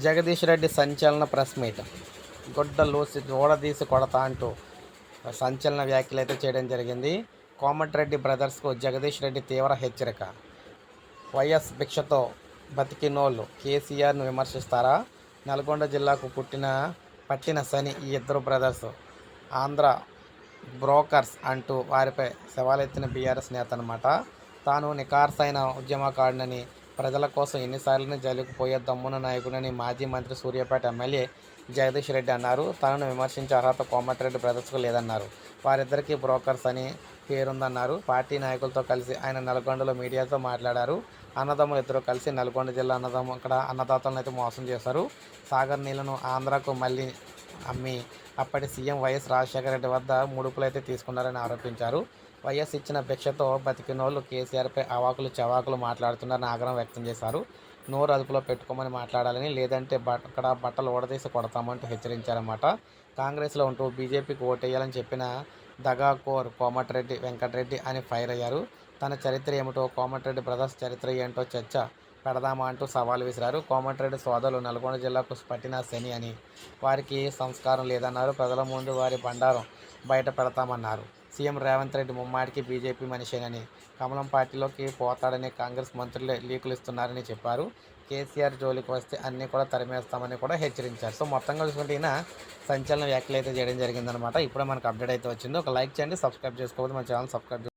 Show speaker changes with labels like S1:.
S1: జగదీష్ రెడ్డి సంచలన press meet. గుడ్డ లూసి ఓడదీసి కొడతా అంటూ సంచలన వ్యాఖ్యలు అయితే చేయడం జరిగింది. కోమటిరెడ్డి బ్రదర్స్కు జగదీష్ రెడ్డి తీవ్ర హెచ్చరిక. వైఎస్ భిక్షతో బతికినోళ్ళు కేసీఆర్ను విమర్శిస్తారా? నల్గొండ జిల్లాకు పుట్టిన పట్టిన శని ఈ ఇద్దరు బ్రదర్స్ ఆంధ్ర బ్రోకర్స్ అంటూ వారిపై సవాలెత్తిన బీఆర్ఎస్ నేత అనమాట తాను నికార్సైన ఉద్యమకారుడని ప్రజల కోసం ఎన్నిసార్లు జైలుకు పోయే దమ్మున నాయకుడని మాజీ మంత్రి సూర్యాపేట ఎమ్మెల్యే జగదీష్ రెడ్డి అన్నారు. తనను విమర్శించే అర్హత కోమటిరెడ్డి బ్రదర్స్కు లేదన్నారు. వారిద్దరికీ బ్రోకర్స్ అని పేరుందన్నారు. పార్టీ నాయకులతో కలిసి ఆయన నల్గొండలో మీడియాతో మాట్లాడారు. అన్నదమ్ములు ఇద్దరు కలిసి నల్గొండ జిల్లా అన్నదమ్ము అక్కడ అన్నదాతలను అయితే మోసం చేశారు. సాగర్ నీళ్ళను ఆంధ్రాకు మళ్ళీ అమ్మి అప్పటి సీఎం వైఎస్ రాజశేఖర రెడ్డి వద్ద ముడుపులు అయితే తీసుకున్నారని ఆరోపించారు. వైఎస్ ఇచ్చిన భిక్షతో బతికినోళ్ళు కేసీఆర్పై అవాకులు చవాకులు మాట్లాడుతున్నారని ఆగ్రహం వ్యక్తం చేశారు. నోరు అదుపులో పెట్టుకోమని మాట్లాడాలని లేదంటే బట్ అక్కడ బట్టలు ఓడదీసి కొడతామంటూ హెచ్చరించారన్నమాట. కాంగ్రెస్లో ఉంటూ బీజేపీకి ఓటేయాలని చెప్పిన దగాకోర్ కోమటిరెడ్డి వెంకటరెడ్డి అని ఫైర్ అయ్యారు. తన చరిత్ర ఏమిటో కోమటిరెడ్డి బ్రదర్స్ చరిత్ర ఏంటో చర్చ పెడదామా అంటూ సవాల్ విసిరారు. కోమటిరెడ్డి సోదరులు నల్గొండ జిల్లాకు పట్టిన శని అని వారికి సంస్కారం లేదన్నారు. ప్రజల ముందు వారి బండారం బయట పెడతామన్నారు. సీఎం రేవంత్ రెడ్డి ముమ్మాడికి బీజేపీ మనిషేనని. కమలం పార్టీలోకి పోతాడని కాంగ్రెస్ మంత్రులే లీకులు ఇస్తున్నారని చెప్పారు. కేసీఆర్ జోలికి వస్తే అన్నీ కూడా తరిమేస్తామని కూడా హెచ్చరించారు. సో మొత్తంగా చూసుకుంటే ఈయన సంచలన వ్యాఖ్యలు అయితే చేయడం జరిగిందనమాట ఇప్పుడే మనకు అప్డేట్ అయితే వచ్చింది. ఒక లైక్ చేయండి సబ్స్క్రైబ్ చేసుకోవద్దు. మన ఛానల్ సబ్స్క్రైబ్